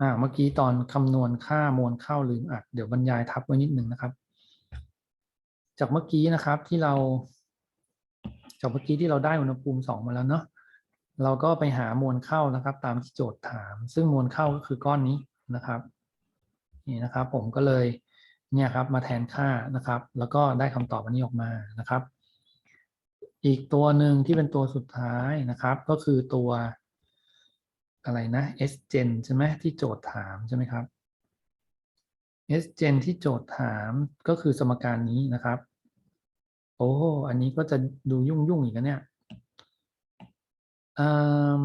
อ่าเมื่อกี้ตอนคำนวณค่ามวลเข้าลืมอัดเดี๋ยวบรรยายทับไว้นิดนึงนะครับ จากเมื่อกี้นะครับที่เรา จากเมื่อกี้ที่เราได้อุณหภูมิสองมาแล้วเนาะเราก็ไปหามวลเข้านะครับ ตามที่โจทย์ถาม ซึ่งมวลเข้าก็คือก้อนนี้นะครับ นี่นะครับ ผมก็เลยเนี่ยครับมาแทนค่านะครับ แล้วก็ได้คำตอบอันนี้ออกมานะครับ อีกตัวหนึ่งที่เป็นตัวสุดท้ายนะครับ ก็คือตัว อะไรนะ s gen ใช่ไหมที่โจทย์ถามใช่ไหมครับ s gen ที่โจทย์ถามก็คือสมการนี้นะครับ โอ้อันนี้ก็จะดูยุ่งยุ่งอีกนะเนี่ยอืม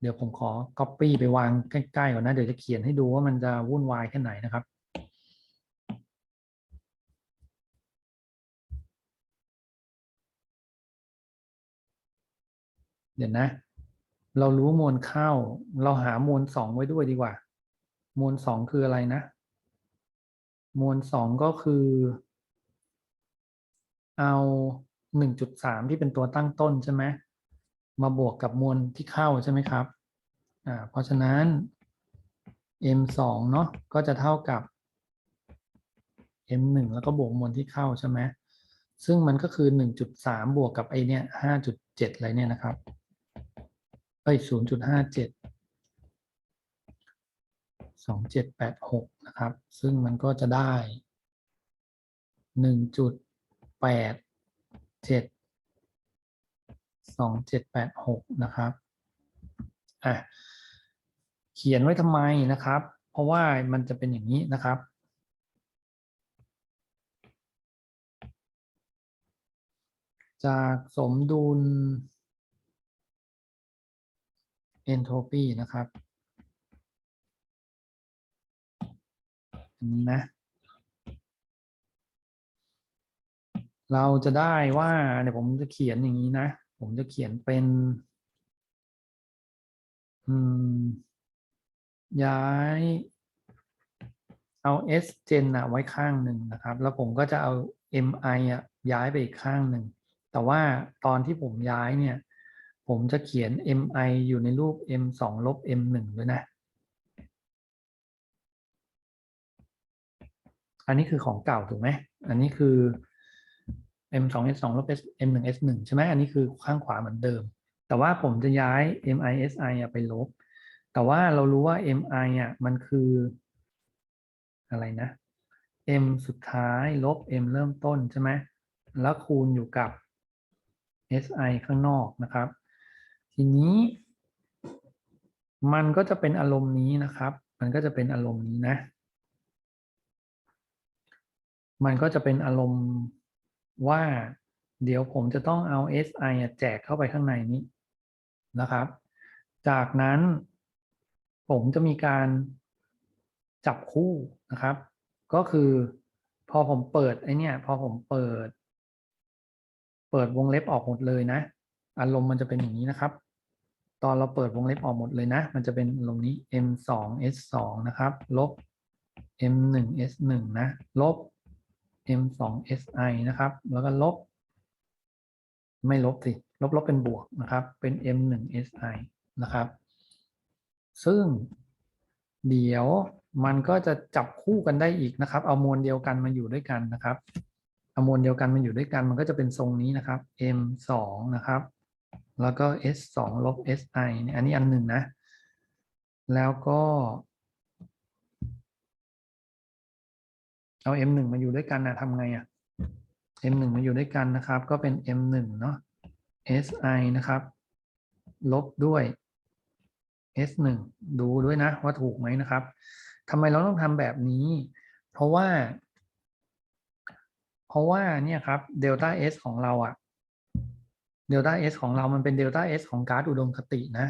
เดี๋ยวผมขอ Copy ไปวางใกล้ๆก่อนนะ เดี๋ยวจะเขียนให้ดูว่ามันจะวุ่นวายแค่ไหนนะครับ เดี๋ยวนะ เรารู้มวลเข้าเราหามวลสองไว้ด้วยดีกว่า มวลสองคืออะไรนะ มวลสองก็คือ เอาหนึ่งจุดสามที่เป็นตัวตั้งต้นใช่ไหมมาบวกกับมวลที่เข้าใช่ไหมครับ อ่า เพราะฉะนั้น m สองเนาะก็จะเท่ากับ m หนึ่งแล้วก็บวกมวลที่เข้าใช่ไหมซึ่งมันก็คือหนึ่งจุดสามบวกกับไอเนี่ยห้าจุดเจ็ดอะไรเนี่ยนะครับ เอ้ยศูนย์จุดห้าเจ็ดสองเจ็ดแปดหกนะครับ ซึ่งมันก็จะได้หนึ่งจุดแปดเจ็ดสองเจ็ดแปดหกนะครับอะเขียนไว้ทำไมนะครับ เพราะว่ามันจะเป็นอย่างนี้นะครับจากสมดุล entropy นะครับอันนี้นะ เราจะได้ว่าเดี๋ยวผมจะเขียนอย่างนี้นะ ผมจะเขียนเป็น ย้ายเอา s gen อะไว้ข้างหนึ่งนะครับ แล้วผมก็จะเอา mi อะย้ายไปอีกข้างหนึ่ง แต่ว่าตอนที่ผมย้ายเนี่ย ผมจะเขียน mi อยู่ในรูป m สองลบ m หนึ่งด้วยนะ อันนี้คือของเก่าถูกไหม อันนี้คือ m สอง s สองลบ s m หนึ่ง s หนึ่งใช่ไหม อันนี้คือข้างขวาเหมือนเดิม แต่ว่าผมจะย้าย mi si ไปลบ แต่ว่าเรารู้ว่า mi อะมันคืออะไรนะ m สุดท้ายลบ m เริ่มต้นใช่ไหม แล้วคูณอยู่กับ si ข้างนอกนะครับ ทีนี้ มันก็จะเป็นอารมณ์นี้นะครับ มันก็จะเป็นอารมณ์นี้นะ มันก็จะเป็นอารมณ์ว่า เดี๋ยวผมจะต้องเอา si แจกเข้าไปข้างในนี้นะครับ จากนั้น ผมจะมีการจับคู่นะครับ ก็คือพอผมเปิดไอเนี่ย พอผมเปิด เปิดวงเล็บออกหมดเลยนะ อารมณ์มันจะเป็นอย่างนี้นะครับ ตอนเราเปิดวงเล็บออกหมดเลยนะ มันจะเป็นอารมณ์นี้ m สอง s สองนะครับ ลบ m หนึ่ง s หนึ่งนะ ลบ m สอง si นะครับ แล้วก็ลบ ไม่ลบสิ ลบลบเป็นบวกนะครับ เป็น m หนึ่ง si นะครับ ซึ่งเดี๋ยวมันก็จะจับคู่กันได้อีกนะครับ เอามวลเดียวกันมาอยู่ด้วยกันนะครับ เอามวลเดียวกันมาอยู่ด้วยกัน มันก็จะเป็นทรงนี้นะครับ m สองนะครับ แล้วก็ s สองลบ si เนี่ยอันนี้อันหนึ่งนะ แล้วก็ เอา m หนึ่งมาอยู่ด้วยกันนะทำไงอะ m หนึ่งมาอยู่ด้วยกันนะครับ ก็เป็น m หนึ่งเนาะ si นะครับ ลบด้วย s หนึ่งดูด้วยนะ ว่าถูกไหมนะครับทำไมเราต้องทำแบบนี้ เพราะว่า เพราะว่าเนี่ยครับเดลต้า s ของเราอะ เดลต้า s ของเรามันเป็นเดลต้า s ของการ์ดอุดมคตินะ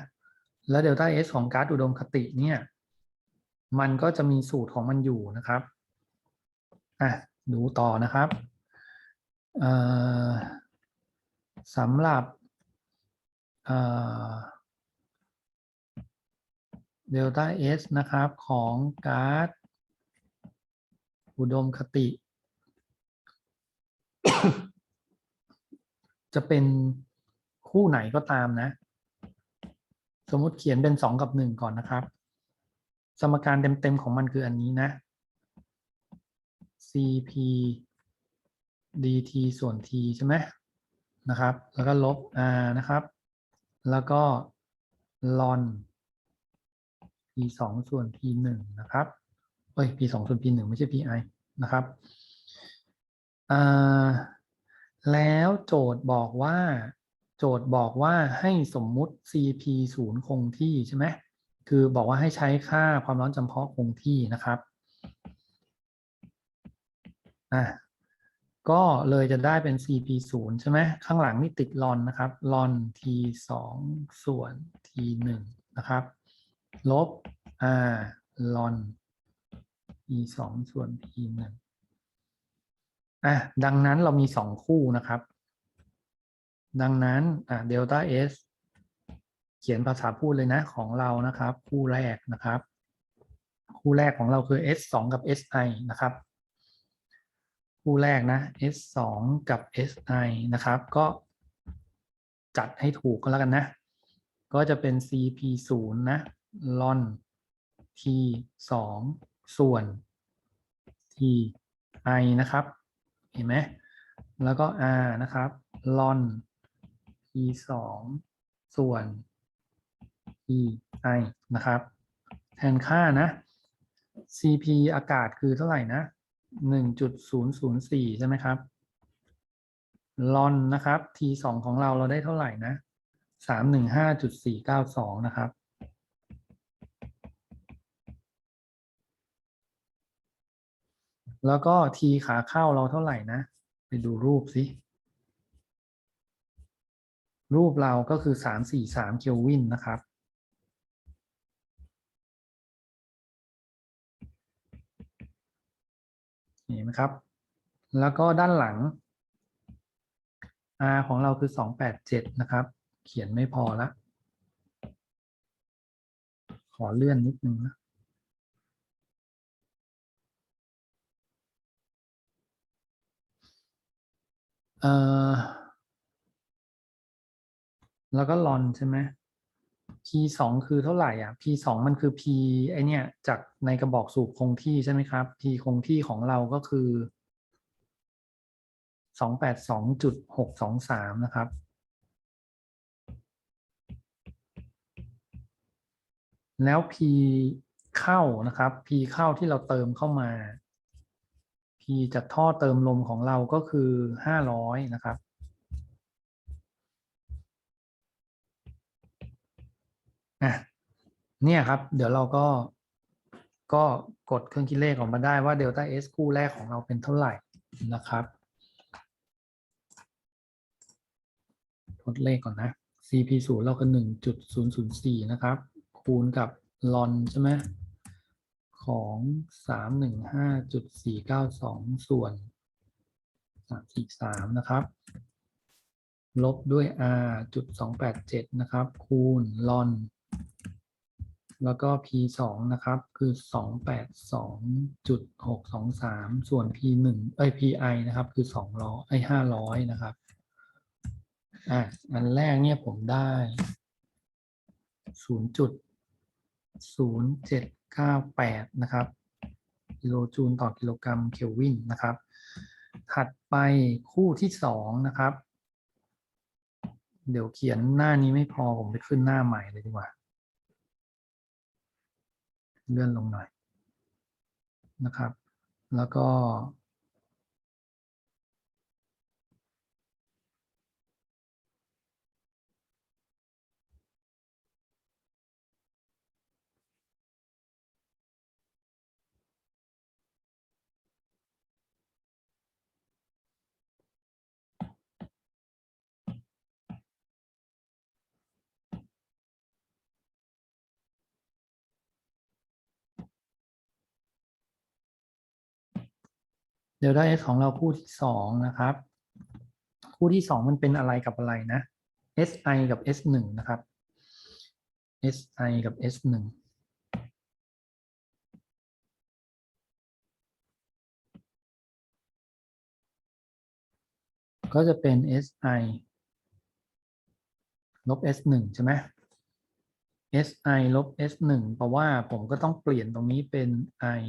แล้วเดลต้า s ของการ์ดอุดมคติเนี่ย มันก็จะมีสูตรของมันอยู่นะครับ อะ ดูต่อนะครับสำหรับเดลต้า S นะครับ ของการ์ดอุดมคติ จะเป็น คู่ไหนก็ตามนะ สมมติเขียนเป็นสองกับหนึ่งก่อนนะครับ สมการเต็มๆของมันคืออันนี้นะ cp dt ส่วน t ใช่ไหมนะครับ แล้วก็ลบ r นะครับ แล้วก็ ln p สองส่วน p หนึ่งนะครับเอ้ย p สองส่วน p หนึ่งไม่ใช่ pi นะครับอ่าแล้วโจทย์บอกว่า โจทย์บอกว่าให้สมมุติ cp ศูนย์คงที่ใช่ไหมคือบอกว่าให้ใช้ค่าความร้อนจำเพาะคงที่นะครับอะก็เลยจะได้เป็น cp ศูนย์ใช่ไหมข้างหลังนี่ติดลอนนะครับลอน t สองส่วน t หนึ่งนะครับ ลบ r ลอน t สองส่วน t หนึ่งอะดังนั้นเรามีสองคู่นะครับ ดังนั้นอะเดลต้า s เขียนภาษาพูดเลยนะของเรานะครับ คู่แรกนะครับ คู่แรกของเราคือ s 2กับ si นะครับ คู่แรกนะ s 2กับ si นะครับ ก็จัดให้ถูกก็แล้วกันนะ ก็จะเป็น cp 0นะ ln t 2ส่วน t i นะครับ เห็นไหมแล้วก็ r นะครับ ln t 2ส่วน t i นะครับ แทนค่านะ cp อากาศคือเท่าไหร่นะ 1.004 ใช่ไหมครับ ลอนนะครับ t 2ของเราเราได้เท่าไหร่นะ 315.492 นะครับ แล้วก็ t ขาเข้าเราเท่าไหร่นะ ไปดูรูปสิ รูปเราก็คือ 343 เคลวินนะครับ เห็นไหมครับ แล้วก็ด้านหลัง R ของเราคือ 287 นะครับ เขียนไม่พอละ ขอเลื่อนนิดนึงนะเอ่อ แล้วก็ลอนใช่ไหม P สองคือเท่าไหร่อะ P สองมันคือ P ไอเนี่ยจากในกระบอกสูบคงที่ใช่ไหมครับ P คงที่ของเราก็คือสองแปดสองจุดหกสองสามนะครับแล้ว P เข้านะครับ P เข้าที่เราเติมเข้ามา P จากท่อเติมลมของเราก็คือห้าร้อยนะครับ อะ เนี่ยครับ เดี๋ยวเราก็ก็กดเครื่องคิดเลขออกมาได้ว่าเดลต้า S คู่แรกของเราเป็นเท่าไหร่นะครับทดเลขก่อนนะ CP ศูนย์เราก็หนึ่งจุดศูนย์ศูนย์สี่นะครับ คูณกับลอนใช่ไหมของสามหนึ่งห้าจุดสี่เก้าสองส่วนสามสี่สามนะครับ ลบด้วย r จุดสองแปดเจ็ดนะครับ คูณลอน แล้วก็ p สองนะครับ คือสองแปดสองจุดหกสองสามส่วน p หนึ่งเอ้ย pi นะครับ คือสองร้อยไอ้ห้าร้อยนะครับ อะ อันแรกเนี่ยผมได้ศูนย์จุดศูนย์เจ็ดเก้าแปดนะครับ กิโลจูลต่อกิโลกรัมเคลวินนะครับ ถัดไปคู่ที่สองนะครับ เดี๋ยวเขียนหน้านี้ไม่พอผมไปขึ้นหน้าใหม่เลยดีกว่า เลื่อนลงหน่อยนะครับ แล้วก็ เดี๋ยวได้ s ของเราคู่ที่สองนะครับ คู่ที่สองมันเป็นอะไรกับอะไรนะ si กับ s หนึ่งนะครับ si กับ s หนึ่งก็จะเป็น si ลบ s 1 ใช่ไหม si ลบ s 1แปลว่าผมก็ต้องเปลี่ยนตรงนี้เป็น i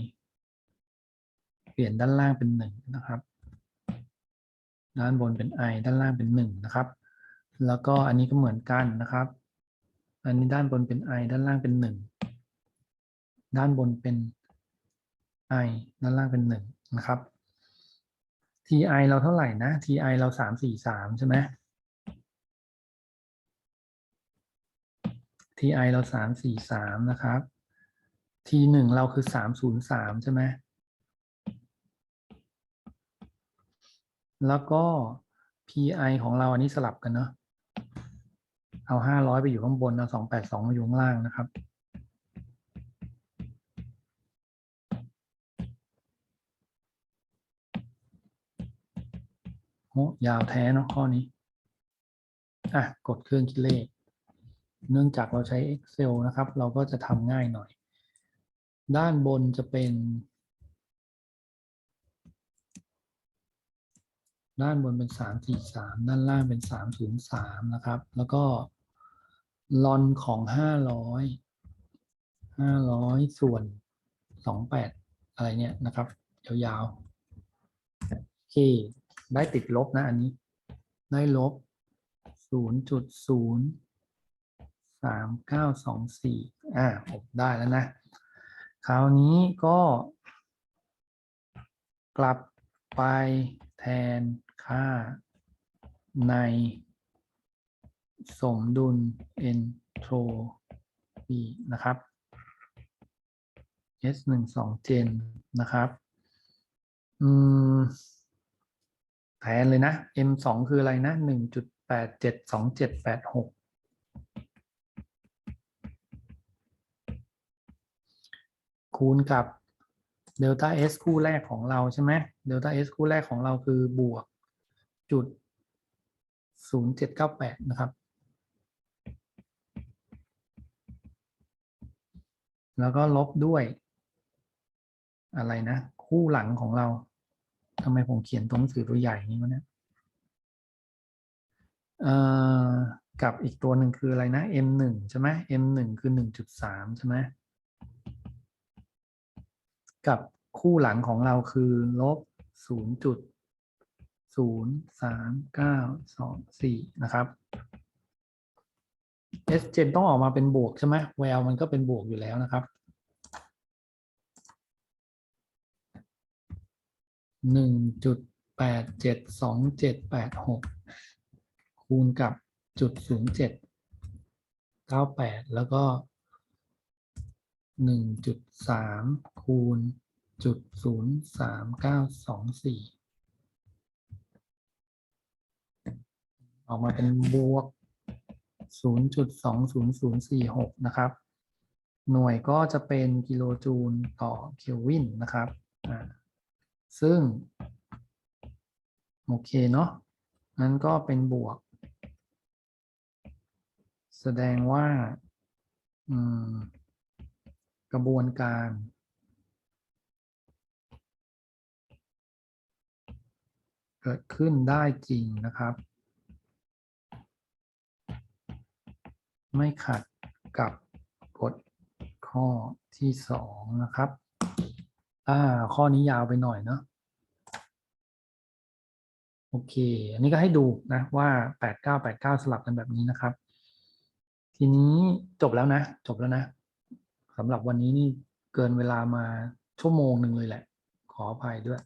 เปลี่ยนด้านล่างเป็น1นะครับ ด้านบนเป็น i ด้านล่างเป็น1นะครับ แล้วก็อันนี้ก็เหมือนกันนะครับ อันนี้ด้านบนเป็น i ด้านล่างเป็น1ด้านบนเป็น i ด้านล่างเป็น1นะครับ ti เราเท่าไหร่นะ ti เรา343ใช่ไหม ti เรา343นะครับ t 1เราคือ303ใช่ไหม แล้วก็ pi ของเราอันนี้สลับกันเนาะเอา500ไปอยู่ข้างบนเอา282มาอยู่ข้างล่างนะครับ โอ้ยาวแท้เนาะข้อนี้ อะ กดเครื่องคิดเลข เนื่องจากเราใช้ Excel นะครับ เราก็จะทำง่ายหน่อย ด้านบนจะเป็น ด้านบนเป็น 343 ด้านล่างเป็น 303 นะครับ แล้วก็ลอนของ 500 500 ส่วน 28 อะไรเนี่ยนะครับ ยาวๆ โอเค ได้ติดลบนะอันนี้ ได้ลบ 0.0 3924 อ่าผมได้แล้วนะ คราวนี้ก็กลับไปแทน ค่าในสมดุล entropy นะครับ S 1 2 gen นะครับ อืม แทนเลยนะ M 2คืออะไรนะ 1.872786 คูณกับเดลต้า S คู่แรกของเราใช่ไหมเดลต้า S คู่แรกของเราคือบวก จุด0798นะครับ แล้วก็ลบด้วย อะไรนะ คู่หลังของเราทำไมผมเขียนตัวหนังสือตัวใหญ่นี้วะเนี่ยกับอีกตัวหนึ่งคืออะไรนะ M1 ใช่ไหม M1 คือ1.3ใช่ไหมกับคู่หลังของเราคือลบ0.03924น ศูนย์สามเก้าสองสี่นะครับ S เจนต้องออกมาเป็นบวกใช่ไหมแววมันก็เป็นบวกอยู่แล้วนะครับหนึ่งจุดแปดเจ็ดสองเจ็ดแปดหกคูณกับจุดศูนย์เจ็ดเก้าแปดแล้วก็หนึ่งจุดสามคูณจุดศูนย์สามเก้าสองสี่ ออกมาเป็นบวกศูนย์จุดสองศูนย์ศูนย์สี่หกนะครับ หน่วยก็จะเป็นกิโลจูลต่อเคลวินนะครับ ซึ่ง โอเคเนาะนั้นก็เป็นบวก แสดงว่ากระบวนการเกิดขึ้นได้จริงนะครับ ไม่ขัดกับกฎข้อที่สองนะครับ อ่า ข้อนี้ยาวไปหน่อยเนาะโอเค อันนี้ก็ให้ดูนะว่าแปดเก้าแปดเก้าสลับกันแบบนี้นะครับ ทีนี้จบแล้วนะ จบแล้วนะสำหรับวันนี้นี่เกินเวลามาชั่วโมงหนึ่งเลยแหละ ขออภัยด้วย